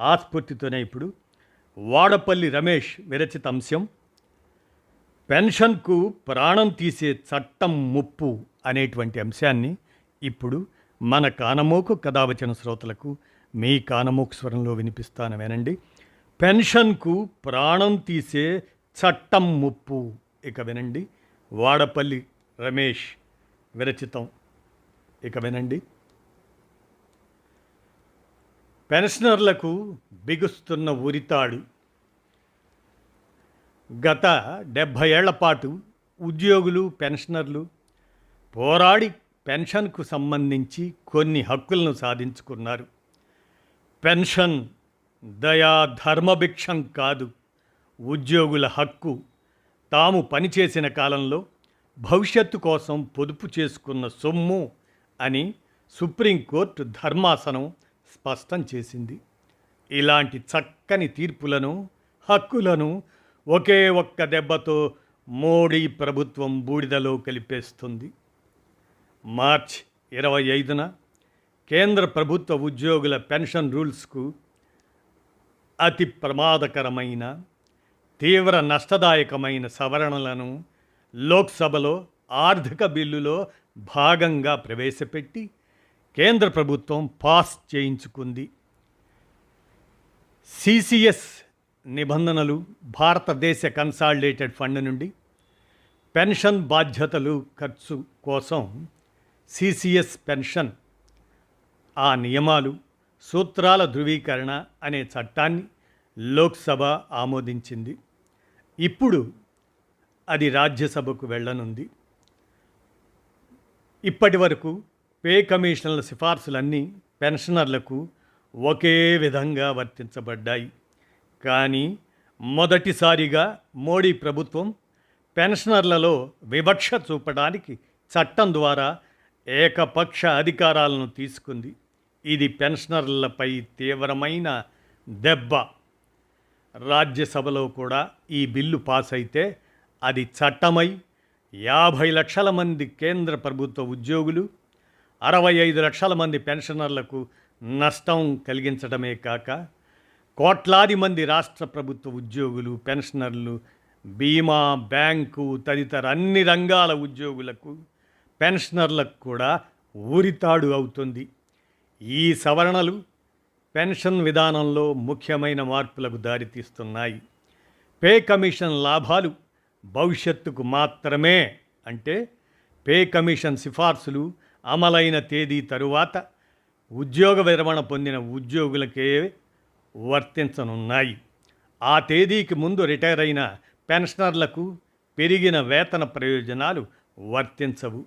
ఆస్ఫూర్తితోనే ఇప్పుడు. వాడపల్లి రమేష్ విరచిత అంశం పెన్షన్కు ప్రాణం తీసే చట్టం ముప్పు అనేటువంటి అంశాన్ని ఇప్పుడు మన కానమోకు కథావచన శ్రోతలకు మీ కానమోకు స్వరంలో వినిపిస్తాను వినండి పెన్షన్కు ప్రాణం తీసే చట్టం ముప్పు ఇక వినండి. వాడపల్లి రమేష్ విరచితం ఇక వినండి. పెన్షనర్లకు బిగుస్తున్న ఉరితాడు. గత డెబ్భై ఏళ్ళ పాటు ఉద్యోగులు పెన్షనర్లు పోరాడి పెన్షన్కు సంబంధించి కొన్ని హక్కులను సాధించుకున్నారు. పెన్షన్ దయా ధర్మభిక్షం కాదు. ఉద్యోగుల హక్కు తాము పనిచేసిన కాలంలో భవిష్యత్తు కోసం పొదుపు చేసుకున్న సొమ్ము అని సుప్రీంకోర్టు ధర్మాసనం స్పష్టం చేసింది. ఇలాంటి చక్కని తీర్పులను హక్కులను ఒకే ఒక్క దెబ్బతో మోడీ ప్రభుత్వం బూడిదలో కలిపేస్తుంది. మార్చ్ ఇరవై ఐదున కేంద్ర ప్రభుత్వ ఉద్యోగుల పెన్షన్ రూల్స్కు అతి ప్రమాదకరమైన తీవ్ర నష్టదాయకమైన సవరణలను లోక్సభలో ఆర్థిక బిల్లులో భాగంగా ప్రవేశపెట్టి కేంద్ర ప్రభుత్వం పాస్ చేయించుకుంది. సిసిఎస్ నిబంధనలు భారతదేశ కన్సాలిడేటెడ్ ఫండ్ నుండి పెన్షన్ బాధ్యతలు ఖర్చు కోసం సిసిఎస్ పెన్షన్ ఆ నియమాలు సూత్రాల ధృవీకరణ అనే చట్టాన్ని లోక్సభ ఆమోదించింది. ఇప్పుడు అది రాజ్యసభకు వెళ్ళనుంది. ఇప్పటి వరకు పే కమిషన్ల సిఫార్సులన్నీ పెన్షనర్లకు ఒకే విధంగా వర్తించబడ్డాయి. కానీ మొదటిసారిగా మోడీ ప్రభుత్వం పెన్షనర్లలో వివక్ష చూపడానికి చట్టం ద్వారా ఏకపక్ష అధికారాలను తీసుకుంది. ఇది పెన్షనర్లపై తీవ్రమైన దెబ్బ. రాజ్యసభలో కూడా ఈ బిల్లు పాస్ అయితే అది చట్టమై యాభై లక్షల మంది కేంద్ర ప్రభుత్వ ఉద్యోగులు అరవై ఐదు లక్షల మంది పెన్షనర్లకు నష్టం కలిగించడమే కాక కోట్లాది మంది రాష్ట్ర ప్రభుత్వ ఉద్యోగులు పెన్షనర్లు బీమా బ్యాంకు తదితర అన్ని రంగాల ఉద్యోగులకు పెన్షనర్లకు కూడా ఊరితాడు అవుతుంది. ఈ సవరణలు పెన్షన్ విధానంలో ముఖ్యమైన మార్పులకు దారితీస్తున్నాయి. పే కమిషన్ లాభాలు భవిష్యత్తుకు మాత్రమే అంటే పే కమిషన్ సిఫార్సులు అమలైన తేదీ తరువాత ఉద్యోగ విరమణ పొందిన ఉద్యోగులకే వర్తించనున్నాయి. ఆ తేదీకి ముందు రిటైర్ అయిన పెన్షనర్లకు పెరిగిన వేతన ప్రయోజనాలు వర్తించవు.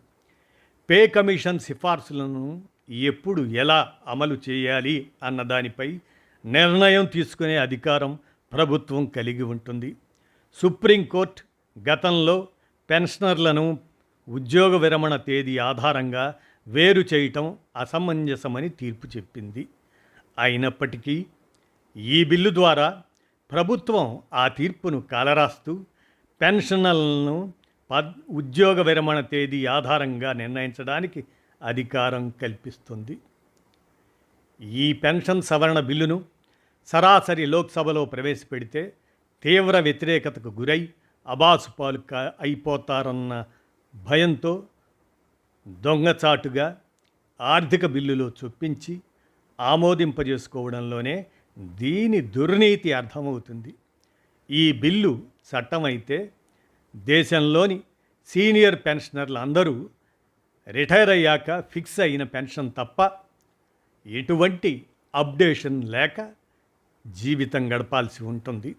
పే కమిషన్ సిఫార్సులను ఎప్పుడు ఎలా అమలు చేయాలి అన్న దానిపై నిర్ణయం తీసుకునే అధికారం ప్రభుత్వం కలిగి ఉంటుంది. సుప్రీంకోర్టు గతంలో పెన్షనర్లను ఉద్యోగ విరమణ తేదీ ఆధారంగా వేరు చేయటం అసమంజసమని తీర్పు చెప్పింది. అయినప్పటికీ ఈ బిల్లు ద్వారా ప్రభుత్వం ఆ తీర్పును కాలరాస్తూ పెన్షనర్లను పద్ ఉద్యోగ విరమణ తేదీ ఆధారంగా నిర్ణయించడానికి అధికారం కల్పిస్తుంది. ఈ పెన్షన్ సవరణ బిల్లును సరాసరి లోక్సభలో ప్రవేశపెడితే తీవ్ర వ్యతిరేకతకు గురై అబాసు పాలు అయిపోతారన్న భయంతో దొంగచాటుగా ఆర్థిక బిల్లులో చొప్పించి ఆమోదింపజేసుకోవడంలోనే దీని దుర్నీతి అర్థమవుతుంది. ఈ బిల్లు చట్టమైతే దేశంలోని సీనియర్ పెన్షనర్లు అందరూ రిటైర్ అయ్యాక ఫిక్స్ అయిన పెన్షన్ తప్ప ఎటువంటి అప్డేషన్ లేక జీవితం గడపాల్సి ఉంటుంది.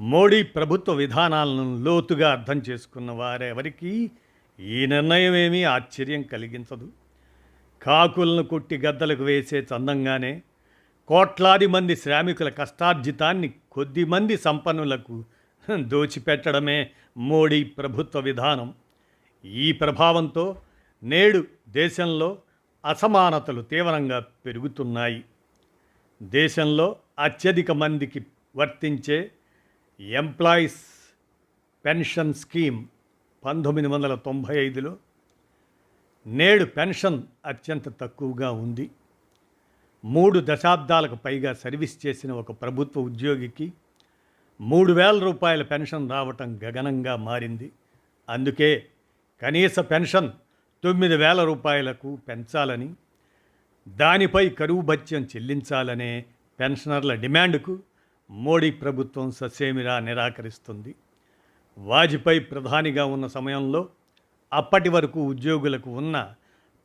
మోడీ ప్రభుత్వ విధానాలను లోతుగా అర్థం చేసుకున్న వారెవరికీ ఈ నిర్ణయం ఏమీ ఆశ్చర్యం కలిగించదు. కాకులను కొట్టి గద్దలకు వేసే చందంగానే కోట్లాది మంది శ్రామికుల కష్టార్జితాన్ని కొద్ది మంది సంపన్నులకు దోచిపెట్టడమే మోడీ ప్రభుత్వ విధానం. ఈ ప్రభావంతో నేడు దేశంలో అసమానతలు తీవ్రంగా పెరుగుతున్నాయి. దేశంలో అత్యధిక మందికి వర్తించే ఎంప్లాయీస్ పెన్షన్ స్కీమ్ పంతొమ్మిది వందల తొంభై ఐదులో నేడు పెన్షన్ అత్యంత తక్కువగా ఉంది. మూడు దశాబ్దాలకు పైగా సర్వీస్ చేసిన ఒక ప్రభుత్వ ఉద్యోగికి మూడు వేల రూపాయల పెన్షన్ రావటం గగనంగా మారింది. అందుకే కనీస పెన్షన్ తొమ్మిది వేల రూపాయలకు పెంచాలని దానిపై కరువు భత్యం చెల్లించాలనే పెన్షనర్ల డిమాండ్కు మోడీ ప్రభుత్వం ససేమిరా నిరాకరిస్తుంది. వాజ్పేయి ప్రధానిగా ఉన్న సమయంలో అప్పటి వరకు ఉద్యోగులకు ఉన్న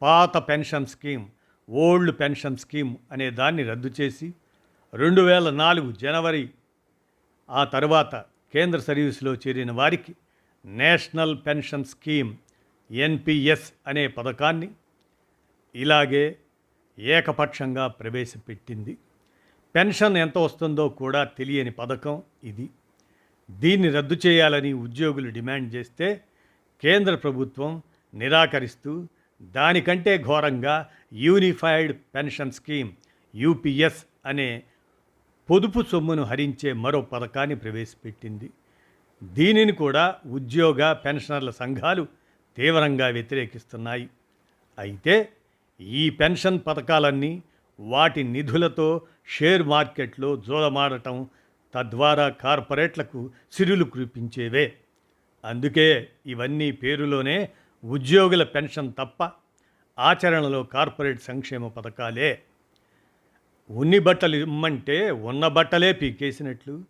పాత pension scheme old pension scheme అనే దాన్ని రద్దు చేసి రెండు వేల నాలుగు జనవరి ఆ తర్వాత కేంద్ర సర్వీసులో చేరిన వారికి నేషనల్ పెన్షన్ స్కీమ్ ఎన్పిఎస్ అనే పథకాన్ని ఇలాగే ఏకపక్షంగా ప్రవేశపెట్టింది. పెన్షన్ ఎంత వస్తుందో కూడా తెలియని పథకం ఇది. దీన్ని రద్దు చేయాలని ఉద్యోగులు డిమాండ్ చేస్తే కేంద్ర ప్రభుత్వం నిరాకరిస్తూ దానికంటే ఘోరంగా యూనిఫైడ్ పెన్షన్ స్కీమ్ యూపీఎస్ అనే పొదుపు సొమ్మును హరించే మరో పథకాన్ని ప్రవేశపెట్టింది. దీనిని కూడా ఉద్యోగ పెన్షనర్ల సంఘాలు తీవ్రంగా వ్యతిరేకిస్తున్నాయి. అయితే ఈ పెన్షన్ పథకాలన్నీ వాటి నిధులతో షేర్ మార్కెట్లో జోలమాడటం తద్వారా కార్పొరేట్లకు సిరులు కురిపించేవే. అందుకే ఇవన్నీ పేరులోనే ఉద్యోగుల పెన్షన్ తప్ప ఆచరణలో కార్పొరేట్ సంక్షేమ పథకాలే. ఉన్ని బట్టలు ఇమ్మంటే ఉన్న బట్టలే పీకేసినట్లు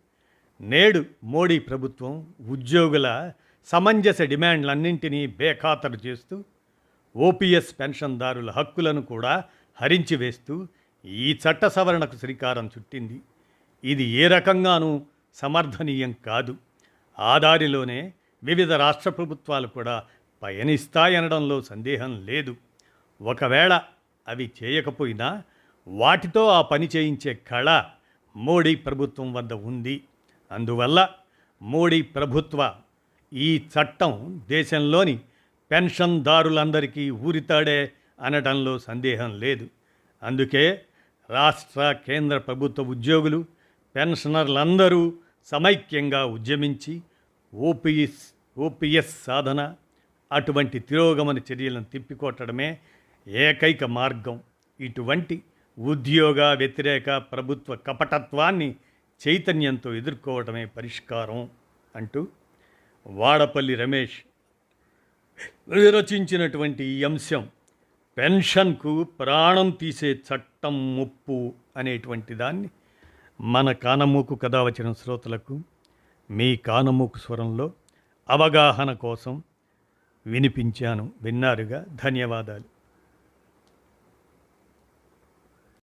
నేడు మోడీ ప్రభుత్వం ఉద్యోగుల సమంజస డిమాండ్లన్నింటినీ బేఖాతరు చేస్తూ ఓపీఎస్ పెన్షన్దారుల హక్కులను కూడా హరించి వేస్తూ ఈ చట్ట సవరణకు శ్రీకారం చుట్టింది. ఇది ఏ రకంగానూ సమర్థనీయం కాదు. ఆ దారిలోనే వివిధ రాష్ట్ర ప్రభుత్వాలు కూడా పయనిస్తాయనడంలో సందేహం లేదు. ఒకవేళ అవి చేయకపోయినా వాటితో ఆ పని చేయించే కళ మోడీ ప్రభుత్వం వద్ద ఉంది. అందువల్ల మోడీ ప్రభుత్వ ఈ చట్టం దేశంలోని పెన్షన్దారులందరికీ ఊరితాడే అనడంలో సందేహం లేదు. అందుకే రాష్ట్ర కేంద్ర ప్రభుత్వ ఉద్యోగులు పెన్షనర్లందరూ సమైక్యంగా ఉద్యమించి ఓపీఎస్ ఓపీఎస్ సాధన అటువంటి తిరోగమన చర్యలను తిప్పికొట్టడమే ఏకైక మార్గం. ఇటువంటి ఉద్యోగ వ్యతిరేక ప్రభుత్వ కపటత్వాన్ని చైతన్యంతో ఎదుర్కోవటమే పరిష్కారం అంటూ వాడపల్లి రమేష్ విరచించినటువంటి ఈ అంశం. పెన్షన్కు ప్రాణం తీసే చట్టం ముప్పు అనేటువంటి దాన్ని మన కానమూకు కథ వచ్చిన శ్రోతలకు మీ కానమూకు స్వరంలో అవగాహన కోసం వినిపించాను. విన్నారుగా? ధన్యవాదాలు.